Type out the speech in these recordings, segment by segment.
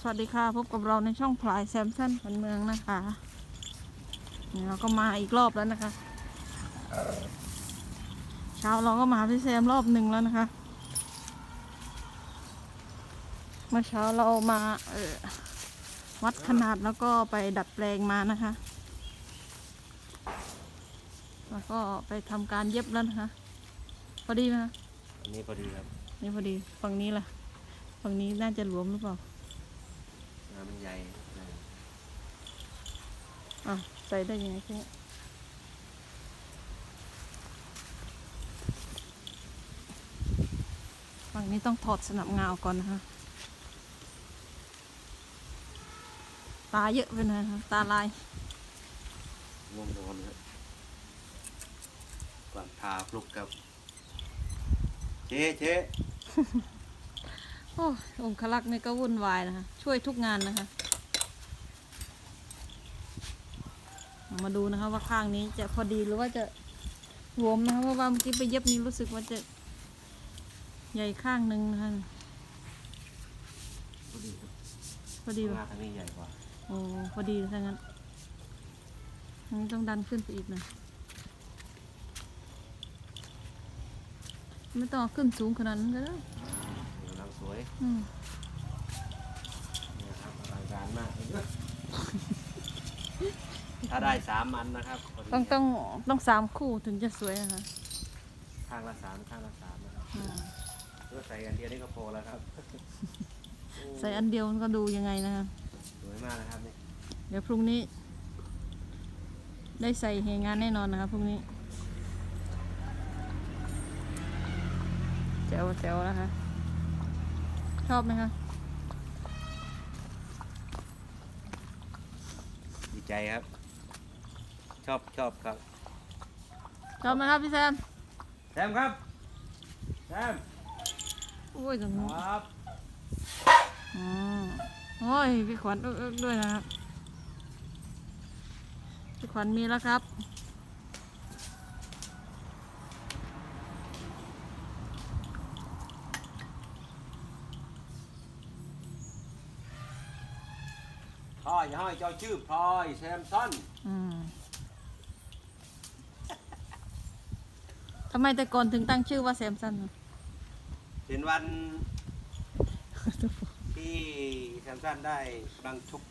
สวัสดีค่ะ พบกับเราในช่องพลายแซมสันพันเมืองนะคะนี่เราก็มาอีกรอบแล้วนะคะ เช้าเราก็มาพี่แซมรอบหนึ่งแล้วนะคะ เมื่อเช้าเรามาเออวัดขนาดแล้วก็ไปดัดแปลงมานะคะ แล้วก็ไปทำการเย็บแล้วนะคะ พอดีไหมคะอันนี้พอดีครับ นี่พอดีฝั่งนี้ล่ะ ฝั่งนี้น่าจะหลวมหรือเปล่า งานมันใหญ่นะอะใส่ได้ยังไงแค่นี้ฝั่งนี้ต้องถอดสนับงาออกก่อนนะคะ ตาเยอะไปหน่อยนะคะตาลาย ง่วงนอนครับกวางทาปลุกครับ เจ๊เจ๊ โอ้องคลักษ์นี่ก็วุ่นวายนะคะ ช่วยทุกงานนะคะ มาดูนะคะว่าข้างนี้จะพอดีหรือว่าจะหลวมนะคะเพราะว่าเมื่อกี้ไปเย็บนี้รู้สึกว่าจะใหญ่ข้างหนึ่งนะคะพอดีครับพอดีป่ะน้าทางนี้ใหญ่กว่าโอ้พอดีถ้างั้นอันนี้ต้องดันขึ้นไปอีกหน่อยไม่ต้องเอาขึ้นสูงขนาดนั้นก็ได้ำลังสวยอืมนี่ครับอลังการมากเลยถ้าได้สามอันนะครับพดีต้องต้องต้องสามคู่ถึงจะสวยนะคะข้างละสามข้างละสามนะครับอ่าเพื่อใส่อันเดียวนี่ก็พอแล้วครับโใส่อันเดียวมันก็ดูยังไงนะคะ สวยมากนะครับนี่เดี๋ยวพรุ่งนี้ ได้ใส่เหงานแน่นอนนะคะพรุ่งนี้แจ๋วแจ๋วนะคะช อบไหมคะ ดีใจครับ ชอบชอบครับ ชอบไหมครับพี่แซม แซมครับ แซม โอ้ยตรงนู้นครับ อ๋อโอ้ยพี่ขวัญเอิกๆด้วยนะครับ พี่ขวัญมีแล้วครับ พลอยอย่าให้เจ้าชื่อพลอยแซมสันอืมทำไมแต่ก่อนถึงตั้งชื่อว่าแซมสันเป็นวันที่แซมสันได้กำลังชก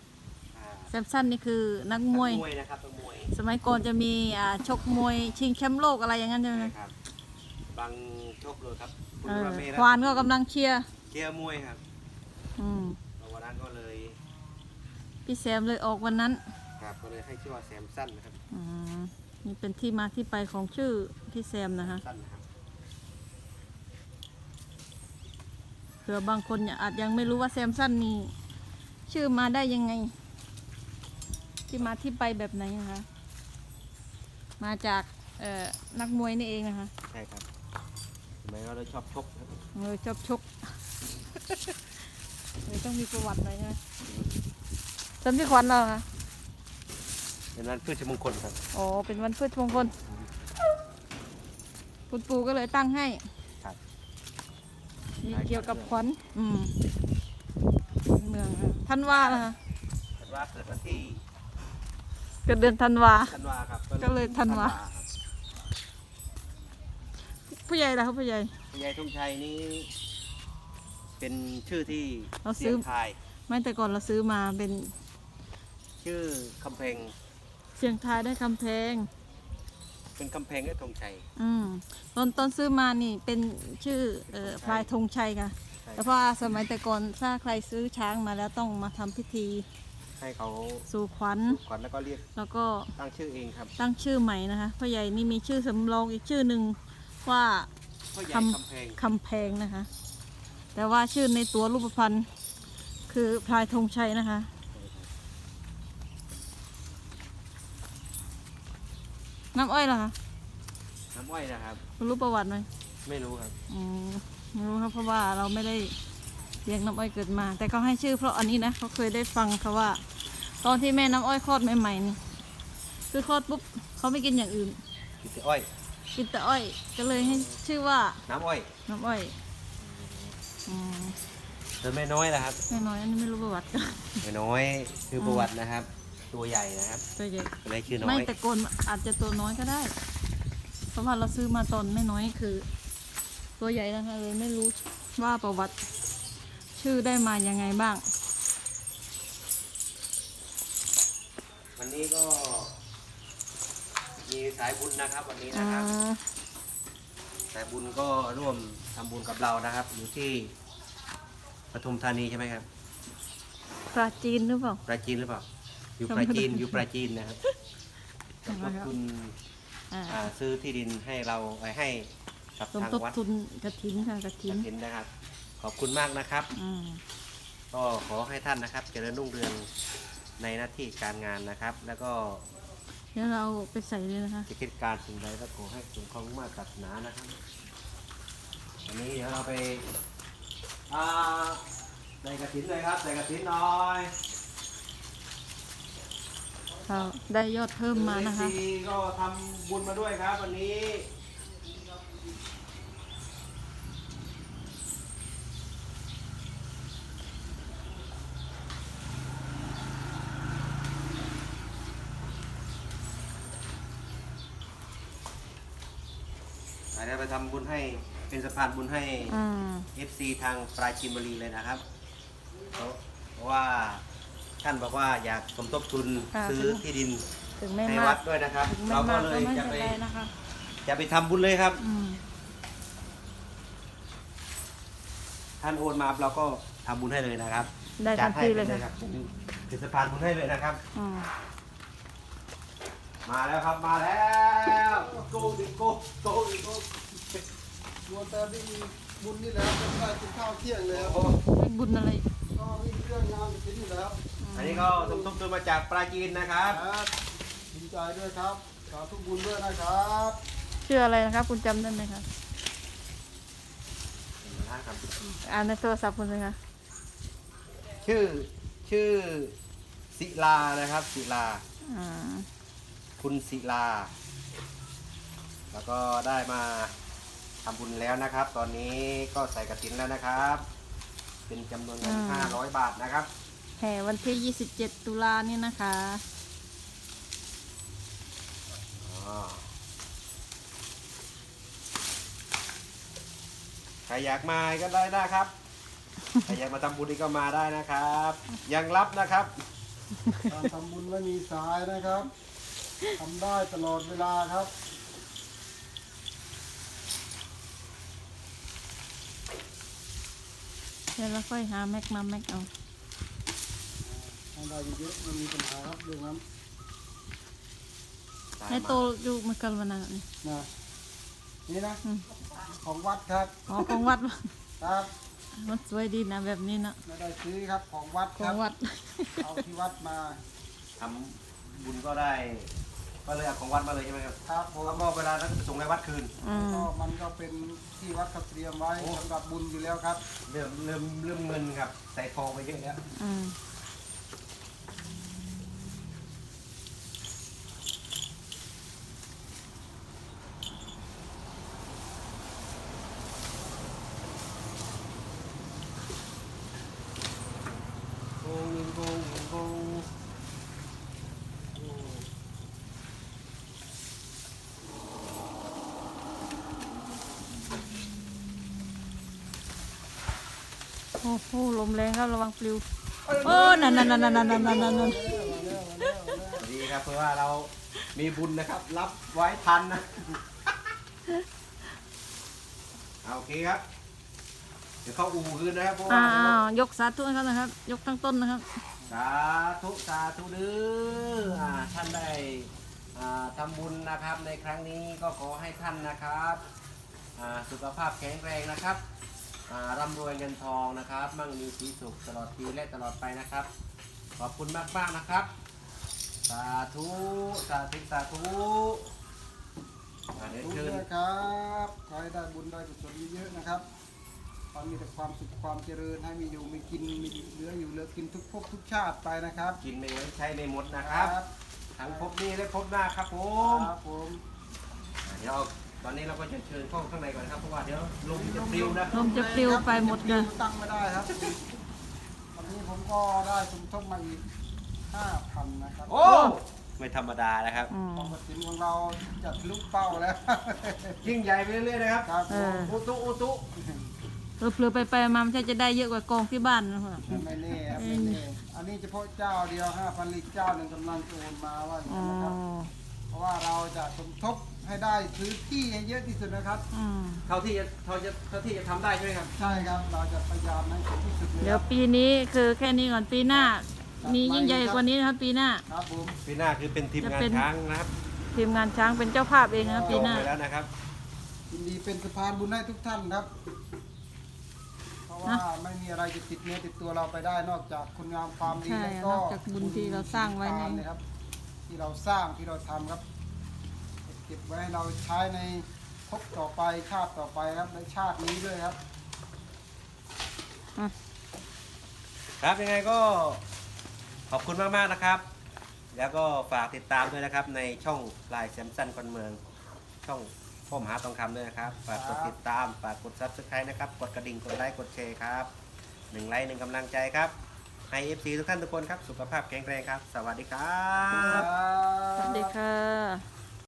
อ่าแซมสันนี่คือนักมวย นักมวยนะครับนักมวยสมัยก่อนจะมีอ่าชกมวยชิงแชมป์โลกอะไรอย่างนั้นใช่ไหมนะครับบางชกเลยครับคุณเออราเมนะควานก็กำลังเชียร์เชียร์มวยครับ อืม แล้ววันนั้นก็เลย พี่แซมเลยออกวันนั้นครับก็เลยให้ชื่อว่าแซมสันนะครับอืมนี่เป็นที่มาที่ไปของชื่อพี่แซมนะคะสันนะครับเผื่อบางคนอาจยังไม่รู้ว่าแซมสันนี่ชื่อมาได้ยังไง ที่มาที่ไปแบบไหนนะคะ มาจากเอ่อนักมวยนี่เองนะคะใช่ครับทำไมเราเลยชอบชกครับ เลยชอบชก เลยต้องมีประวัติหน่อยนะ จำพี่ขวัญเราค่ะเป็นวันพืชมงคลครับอ๋อเป็นวันพืชมงคลคุณปู่ก็เลยตั้งให้ครับมีเกี่ยวกับขวัญอืมเมืองค่ะท่านว่านะคะธันวาเกิดวันที่เกิดเดือนธันวาธันวาครับก็เลยธันวาครับผู้ใหญ่ละครับผู้ใหญ่คุณยายทุ่งชัยนี้เป็นชื่อที่เราซื้เสีอยงไทายไม่แต่ก่อนเราซื้อมาเป็น ชื่อคำเพลงเสียงทายได้คำแพงเป็นคำเพลงและธงชัย อืมตอนตอนซื้อมานี่เป็นชื่อเอ่อพลายธงชัยค่ะ ใช่ แต่เพราะว่าสมัยแต่ก่อนถ้าใครซื้อช้างมาแล้วต้องมาทำพิธีให้เขาสู่ขวัญก่อนแล้วก็เรียกแล้วก็ตั้งชื่อเองครับตั้งชื่อใหม่นะคะพ่อใหญ่นี่มีชื่อสำรองอีกชื่อหนึ่งว่าพ่อใหญ่คำคำเพลงคำแพงนะคะ แต่ว่าชื่อในตัวรูปพรรณคือพลายธงชัยนะคะ น้ำอ้อยเหรอคะน้ำอ้อยนะครับ คุณรู้ประวัติไหมไม่รู้ครับอืมไม่รู้ครับเพราะว่าเราไม่ได้เลี้ยงน้ำอ้อยเกิดมา แต่เขาให้ชื่อเพราะอันนี้นะเขาเคยได้ฟังเขาว่า ตอนที่แม่น้ำอ้อยคลอดใหม่ๆนี่คือคลอดปุ๊บเขาไม่กินอย่างอื่น กิตติอ้อย กินแต่อ้อย ก็เลยให้ชื่อว่าน้ำอ้อยน้ำอ้อยอืมส่วนแม่น้อยนะครับ แม่น้อยอันนี้ไม่รู้ประวัติ แม่น้อยคือประวัตินะครับ ตัวใหญ่นะครับตัวใหญ่ก็เลยชื่อน้ไม่อยแต่โกนอาจจะตัวน้อยก็ได้ เพราะว่าเราซื้อมาตอนไม่น้อยคือ ตัวใหญ่นะคะเลยไม่รู้ว่าประวัติชื่อได้มายังไงบ้าง วันนี้ก็ มีสายบุญนะครับ วันนี้อ่านะครับสายบุญก็ร่วมทำบุญกับเรานะครับ อยู่ที่ปทุมธานีใช่ไหมครับปลาจีนหรือเปล่าปราจีนหรือเปล่า อยู่จำปไม่ราจีนได้อยู่ปราจีนนะครับทำไมขอบครับคุณอ่าอ่าซื้อที่ดินให้เราไว้ให้กับสมทางทบวัดทุนกระถินค่ะกระถินกฐินนะครับ ขอบคุณมากนะครับอืมก็ขอให้ท่านนะครับ เจริญรุ่งเรืองในหน้าที่การงานนะครับ แล้วก็เดี๋ยวเราไปใส่เลยนะคะ จะคิดการสิ่งใดก็ขอให้สมความมุ่งมาตรปรารถนานะครับวันนี้เดี๋ยวเราไปอ่าใส่กระถินเลยครับใส่กระถินหน่อย เราได้ยอดเพิ่มมานะคะซีก็ทำบุญมาด้วยครับวันนี้ เดี๋ยวไปทำบุญให้เป็นสะพานบุญให้ อืม FC ทางปราจีนบุรีเลยนะครับเพราะเพราะว่า ท่านบอกว่าอยากสมทบทุนค่ะซื้อที่ดินถึงไม่ในมาวักดด้วยนะครับ ถึงไม่เราก็มากเลก็ยไม่จะเป็นไปไรนะคะจะไปทำบุญเลยครับ อืมท่านโอนมาเราก็ทำบุญให้เลยนะครับได้จัทัดนให้ทีไปเลยเลยคค่ะรับเป็นเป็นสะพานบุญให้เลยนะครับ อืมมาแล้วครับมาแล้วโกดิโกโกดิโกมัวแต่ไม่มีบุญนี่แหละจะได้กินข้าวเที่ยงแล้วโอ้ได้บุญอะไร ก็มีเรื่องงานกินอยู่แล้วอันนี้ก็สมทบทุนมาจากปราจีนนะครับ ครับดีใจด้วยครับสาธุบุญด้วยนะครับชื่ออะไรนะครับ คุณจำได้ไหมคะอ่านในโทรศัพท์คุณเลยค่ะชื่อชื่อศิลานะครับศิลา อ่าคุณศิลา แล้วก็ได้มาทำบุญแล้วนะครับ ตอนนี้ก็ใส่กระถินแล้วนะครับ เป็นจำนวนเงิน500บาทนะครับ แห่วันที่ 27 ตุลานี่นะคะอ๋อใครอยากมาก็ได้นะครับ ใครอยากมาทำบุญนี่ก็มาได้นะครับ ยังรับนะครับ การทำบุญไม่มีสายนะครับทำได้ตลอดเวลาครับ เดี๋ยวเราค่อยหาแม็กมาแม็กเอาทำได้เยอะๆไม่มีปัญหาครับเรื่องนั้นในโตอยู่เหมือนกันวันนั้นนี่นะนี่นะ อืมของวัดครับ อ๋อของวัด ครับมันสวยดีนะแบบนี้เนอะไม่ได้ซื้อครับของวัดขคอรังบวัด เอาที่วัดมา ทำบุญก็ได้ ก็เลยเอาของวัดมาเลยใช่ไหมครับครับผมแล้วก็เวลานั้นก็ไปส่งในวัดคืนอืมก็มันก็เป็นที่วัดเขาเตรียมไว้สำหรับบุญอยู่แล้วครับ เริ่มเริ่มเริ่มเงินครับใส่ทองไปเยอะแล้วอืม โกงโกงโกงโอ้ โอ้โหลมแรงครับระวังปลิวโอ้นั่นนั่นนั่นนั่นนั่นนั่นนั่นดีครับเพราะว่าเรามีบุญนะครับ รับไว้ทันนะเอาโอเคครับ เดี๋ยวเข้าอู่คืนนะครับเพราะว่าอ้าวยกสาธุให้เขานะครับ ยกทั้งต้นนะครับ สาธุสาธุเด้ออ่าท่านได้อ่าทำบุญนะครับในครั้งนี้ก็ขอให้ท่านนะครับอ่าสุขภาพแข็งแรงนะครับอ่า ร่ำรวยเงินทองนะครับ มั่งมีสีสุขตลอดปีและตลอดไปนะครับ ขอบคุณมากมากๆนะครับ สาธุสาธุสาธุอ่าเดี๋ยวบุญเชิญด้วยครับขอให้ได้บุญได้กุศลเยอะๆนะครับขอมีแต่ความสุขความเจริญให้มีอยู่มีกินมีเหลืออยู่เหลือกินทุกภพทุกชาติไปนะครับ กินไม่ไว้ใช้ไม่หมดนะครับ ทั้งพบนี้และพบหน้าครับผมครับผมอ่าเดี๋ยว ตอนนี้เราก็จะเชิญเข้าข้างในก่อนนะครับเพราะว่าเดี๋ยวลมจะปลิวนะลมจะปลิวไปหมดเลยตั้งไม่ได้ครับนี้ผมก็ได้สมทบมาอีกห้าพันนะครับ โอ้ไม่ธรรมดานะครับอืมกองกระถินของเราจะทะลุเป้าแล้วยิ่งใหญ่ไปเรื่อยๆนะครับครับเอออุตุอุตุเผลอๆไปไปๆมามันจะได้เยอะกว่ากองที่บ้านนะพ่อไม่แน่ครับไม่แน่อันนี้เฉพาะเจ้าเดียวห้าพันลิตรเจ้าหนึ่งกำลังจะโอนมาว่าอย่างอ๋อนั้นนะครับ เพราะว่าเราจะสมทบให้ได้พื้นที่ให้เยอะที่สุดนะครับ อืมเท่าที่จะเท่าจะเท่าที่จะทำได้ใช่ไหมครับ ใช่ครับ เราจะพยายามให้ถึงที่สุดเลยเดี๋ยวปีนี้คือแค่นี้ก่อนปีหน้า มียิ่งใหญ่กว่านี้นะครับปีหน้า ครับผม ปีหน้าคือเป็นทีมงานจะเป็น ช้างนะครับทีมงานช้างเป็นเจ้าภาพเองนะครับจปีองหน้า ไปแล้วนะครับ ยินดีเป็นสะพานบุญให้ทุกท่านครับ เพราะว่าไม่มีอะไรจะติดเนื้อติดตัวเราไปได้นอกจากคุณงามความดีใช่แล้วก็นอกจากบุญที่เราสร้างไว้ในทนนะครับ ที่เราสร้างที่เราทำครับเก็บไว้ให้เราใช้ในภพต่อไปชาติต่อไปครับในชาตินี้ด้วยครับ ครับยังไงก็ขอบคุณมากๆนะครับ แล้วก็ฝากติดตามด้วยนะครับ ในช่องลายแซมสันคนเมือง ช่องพ่อมหาทองคำด้วยนะครับ ฝากกดติดตาม ฝากกดซับสไครต์นะครับ กดกระดิ่ง กดไลค์ กดแชร์ครับหนึ่งไลค์หนึ่งกำลังใจครับ ให้ FC ทุกท่านทุกคนครับ สุขภาพแข็งแรงครับ สวัสดีครับ สวัสดีค่ะ